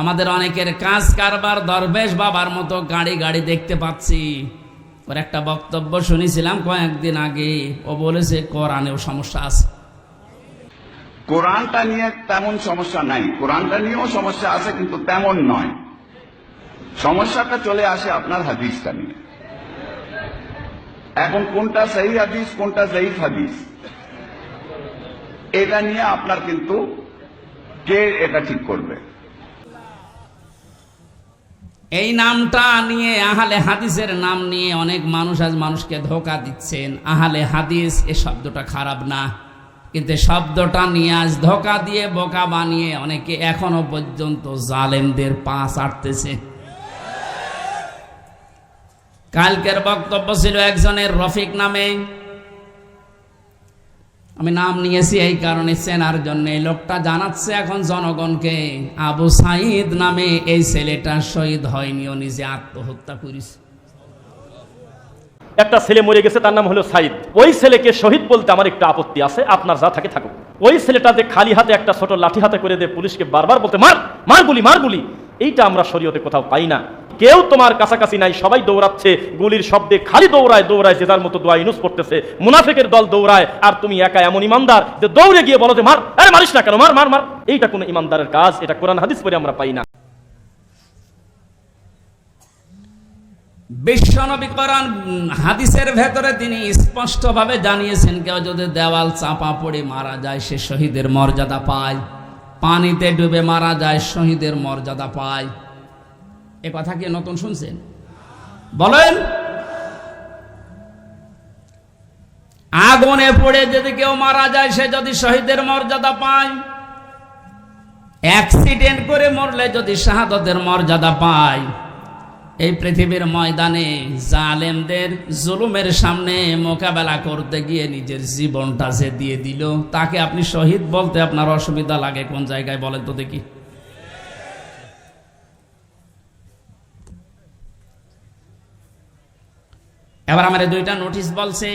আমাদের অনেকের কাজ কারবার, দরবেশ বাবার মতো গাড়ি গাড়ি দেখতে পাচ্ছি। ওর একটা বক্তব্য শুনেছিলাম কয়েকদিন আগে। ও বলেছে, কোরআনেও সমস্যা আছে। কোরআনটা নিয়ে তেমন সমস্যা নাই। কোরআনটা নিয়েও সমস্যা আছে, কিন্তু তেমন নয়। সমস্যাটা চলে আসে আপনার হাদিসটা নিয়ে। এখন কোনটা সেই হাদিস, কোনটা জয়ীফ হাদিস? এটা নিয়ে আপনার কিন্তু কে এটা ঠিক করবে? এই নামটা নিয়ে আহালে হাদিসের নাম নিয়ে অনেক মানুষ আজ মানুষকে ধোকা দিচ্ছেন। আহালে হাদিস, এ শব্দটা খারাপ না। কিন্তু শব্দটা নিয়ে আজ ধোকা দিয়ে, বোকা বানিয়ে অনেকে এখনও পর্যন্ত জালেমদের পা চাটতেছে কালকের বক্তব্য ছিল একজনের রফিক নামে। আমি নাম নিয়েছি এই কারণে চেনার জন্য। এই লোকটা জানাচ্ছে এখন জনগণকে, আবু সাইদ নামে এই ছেলেটা শহীদ হয়নি ও নিজে আত্মহত্যা করিস একটা ছেলে মরে গেছে, তার নাম হলো সাইদ ওই ছেলেকে শহীদ বলতে আমার একটু আপত্তি আছে, আপনার যা থাকে থাকুক। ওই ছেলেটা যে খালি হাতে একটা ছোট লাঠি হাতে করে দিয়ে পুলিশকে বারবার বলতে, মার মার গুলি মার গুলি! এইটা আমরা শরীয়তে কোথাও পাই না। কেউ তোমার কাছাকাছি নাই, সবাই দৌড়াচ্ছে, গুলির শব্দে খালি দৌড়ায় দৌড়ায় যে যার মতো দোয়া ইনুস করতেছে। মুনাফেকের দল দৌড়ায়, আর তুমি একা এমন ইমানদার যে দৌড়ে গিয়ে বলো যে, মার, আরে মারিস না কেন, মার মার মার। এইটা কোনো ইমানদারের কাজ, এটা কোরআন হাদিস পরে আমরা পাই না। বিশ্বনবী কোরআন হাদিসের ভেতরে তিনি স্পষ্টভাবে জানিয়েছেন, কেউ যদি দেওয়াল চাপা পড়ে মারা যায়, সে শহীদের মর্যাদা পায়। পানিতে ডুবে মারা যায়, শহীদের মর্যাদা পায়। এ কথা কি নতুন শুনছেন? বলেন, আগুনে পড়ে যদি কেউ মারা যায়, সে যদি শহীদের মর্যাদা পায় অ্যাক্সিডেন্ট করে মরলে যদি শাহাদতের মর্যাদা পায়, এই পৃথিবীর ময়দানে জালেমদের জুলুমের সামনে মোকাবেলা করতে গিয়ে নিজের জীবনটা যে দিয়ে দিল, তাকে আপনি শহীদ বলতে আপনার অসুবিধা লাগে কোন জায়গায় বলেন তো দেখি। এবার আমার দুইটা নোটিশ বলছে,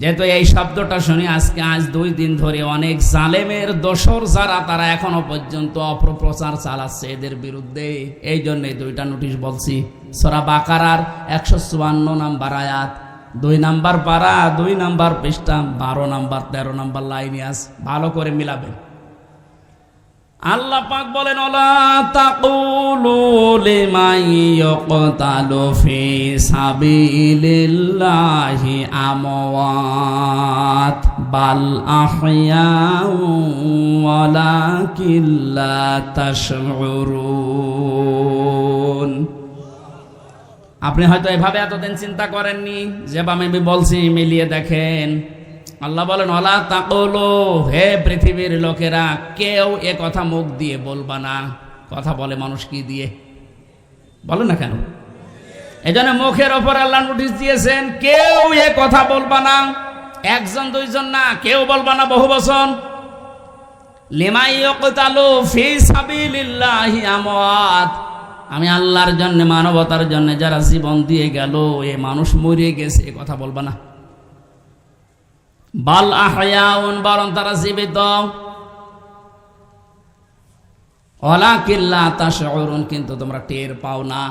যেহেতু এই শব্দটা শুনি আজকে আজ দুই দিন ধরে অনেক জালেমের দোসর যারা, তারা এখনও পর্যন্ত অপপ্রচার চালাচ্ছে এদের বিরুদ্ধে। এই জন্য দুইটা নোটিশ বলছি। সরা বাকারার একশো চুয়ান্ন নাম্বার আয়াত, দুই নাম্বার পারা, দুই নাম্বার পৃষ্ঠা, বারো নাম্বার, তেরো নাম্বার লাইনে আস ভালো করে মিলাবেন। আল্লাহ পাক বলেন, ওলা ইয়াকতালু ফি সাবিলিল্লাহি আমওয়াত, বাল আহয়াউ ওয়ালাকিন লা তাশউরুন। আপনি হয়তো এভাবে এতদিন চিন্তা করেননি যেভাবে আমি বলছি, মিলিয়ে দেখেন। আল্লাহ বলেন অলা তাকলো হে পৃথিবীর লোকেরা, কেউ এ কথা মুখ দিয়ে বলবা না। কথা বলে মানুষ কি দিয়ে? বলে না কেন? এই জন্য মুখের ওপর আল্লাহ নোটিশ দিয়েছেন, কেউ এ কথা বলবা না। একজন, দুইজন না, কেউ বলবা না বহু আমওয়াত। আমি আল্লাহর জন্য, মানবতার জন্য যারা জীবন দিয়ে গেল, এ মানুষ মরিয়ে গেছে, এ কথা বলবা না। বাল আহয়াউন, বরং তারা জীবিত। অলা কিল্লা তাশউরুন, কিন্তু তোমরা টের পাও না।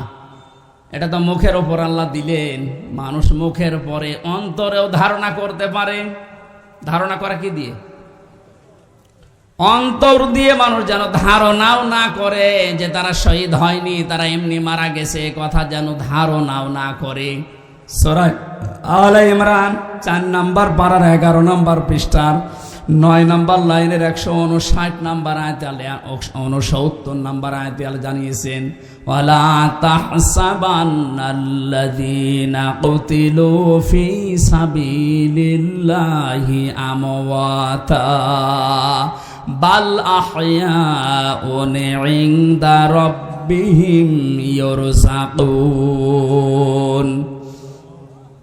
এটা তো মুখের ওপর আল্লাহ দিলেন। মানুষ মুখের পরে অন্তরেও ধারণা করতে পারে। ধারণা করা কি দিয়ে? অন্তর দিয়ে মানুষ যেন ধারণাও না করে যে তারা শহীদ হয়নি, তারা এমনি মারা গেছে কথা যেন ধারণাও না করে। সরাই আলা ইমরান, চার নাম্বার পাড়ার এগারো নাম্বার পৃষ্ঠার। নয় নাম্বার লাইনের একশো উনষাট নাম্বার আয়তালে উনসত্তর নাম্বার আয়তাল জানিয়েছেন ওয়ালা তাহসাবান্নাল্লাযীনা বাল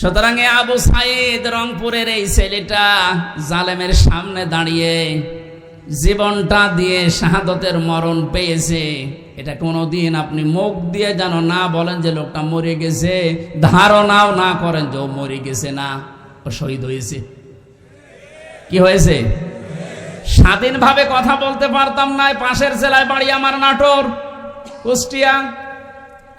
সুতরাং আবু সাইদ রংপুরের এই ছেলেটা জালেমের সামনে দাঁড়িয়ে জীবনটা দিয়ে শাহাদতের মরণ পেয়েছে। এটা কোনোদিন আপনি মুখ দিয়ে যেন না বলেন যে লোকটা মরে গেছে। ধারণাও না করেন যে ও মরে গেছে না, ও শহীদ হয়েছে। কি হয়েছে? স্বাধীনভাবে কথা বলতে পারতাম না পাশের জেলায় বাড়ি আমার নাটোর, কুষ্টিয়া।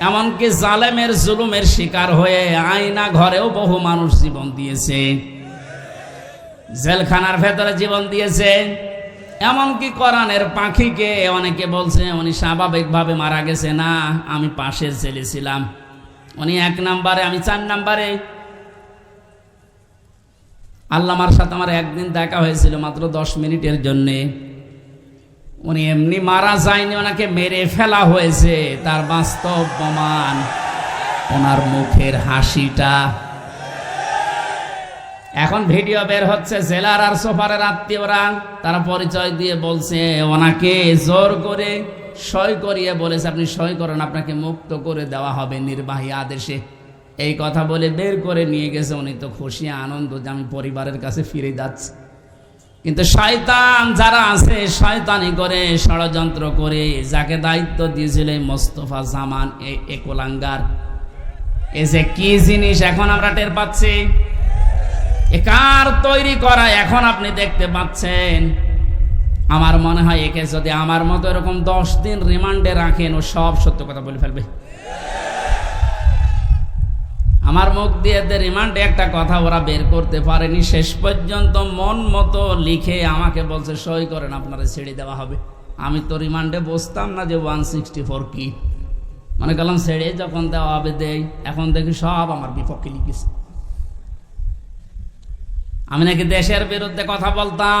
এমনকি জালেমের জুলুমের শিকার হয়ে আয়না ঘরেও বহু মানুষ জীবন দিয়েছে। জেলখানার ভেতরে জীবন দিয়েছে। এমনকি কোরআনের পাখিকে অনেকে বলছে, উনি স্বাভাবিকভাবে মারা গেছে। না, আমি পাশের জেলে ছিলাম। উনি এক নাম্বারে, আমি চার নাম্বারে। আল্লামার সাথে আমার একদিন দেখা হয়েছিল মাত্র দশ মিনিটের জন্যে। উনি এমনি মারা যায়নি, ওনাকে মেরে ফেলা হয়েছে। তার বাস্তব প্রমাণ, ওনার মুখের হাসিটা। এখন ভিডিও বের হচ্ছে জেলার আর সোফারের আত্মীয়রা, তারা পরিচয় দিয়ে বলছে, ওনাকে জোর করে সই করিয়ে বলেছে, আপনি সই করেন, আপনাকে মুক্ত করে দেওয়া হবে নির্বাহী আদেশে। এই কথা বলে বের করে নিয়ে গেছে, উনি তো খুশি, আনন্দ, যে আমি পরিবারের কাছে ফিরে যাচ্ছি। কিন্তু শয়তান যারা আছে, শয়তানি করে ষড়যন্ত্র করে, যাকে দায়িত্ব দিয়েছিল মোস্তফা জামান, এই একলাঙ্গার। এ যে কি জিনিস এখন আমরা টের পাচ্ছি? এ কার তৈরি করা এখন আপনি দেখতে পাচ্ছেন? আমার মনে হয় একে যদি আমার মতো এরকম দশ দিন রিমান্ডে রাখেন, ও সব সত্য কথা বলে ফেলবে। আমার মুখ দিয়ে এদের রিমান্ডে একটা কথা ওরা বের করতে পারেনি, শেষ পর্যন্ত মন মতো লিখে আমাকে বলছে, সই করেন, আপনারা ছেড়ে দেওয়া হবে। আমি তো রিমান্ডে বসতাম না যে ওয়ান সিক্সটি ফোর কি। মনে করলাম ছেড়ে যখন দেওয়া হবে, দেই। এখন দেখি সব আমার বিপক্ষে লিখেছে। আমি নাকি দেশের বিরুদ্ধে কথা বলতাম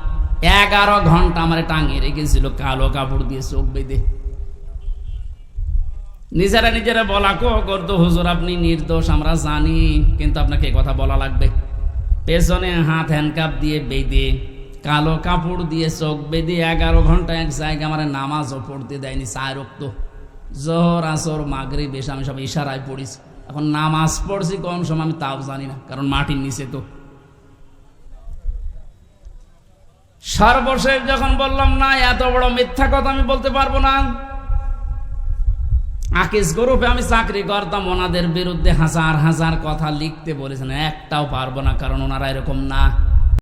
এগারো ঘণ্টা আমার টাঙিয়ে রেখেছিল, কালো কাপড় দিয়ে চোখ বেঁধে। নিজেরা নিজেরা বলা, কো করতো হুজুর, আপনি নির্দোষ, আমরা জানি, কিন্তু আপনাকে কথা বলা লাগবে। পেছনে হাত হ্যান্ডকাপ দিয়ে বেঁধে, কালো কাপড় দিয়ে চোখ বেঁধে এগারো ঘণ্টা এক জায়গায় আমার নামাজও পড়তে দেয়নি চায় রক্ত। জোহর, আসর মাগরি বেশ আমি সব ইশারায় পড়িছি। এখন নামাজ পড়ছি কম সময়, আমি তাও জানি না, কারণ মাটির নিচে তো। সর্বশেষ যখন বললাম, না, এত বড় মিথ্যা কথা আমি বলতে পারব না। আকিস গ্রুপে আমি চাকরি করতাম, ওনাদের বিরুদ্ধে হাজার হাজার কথা লিখতে বলেছেন, একটাও পারব না, কারণ ওনারা এরকম না।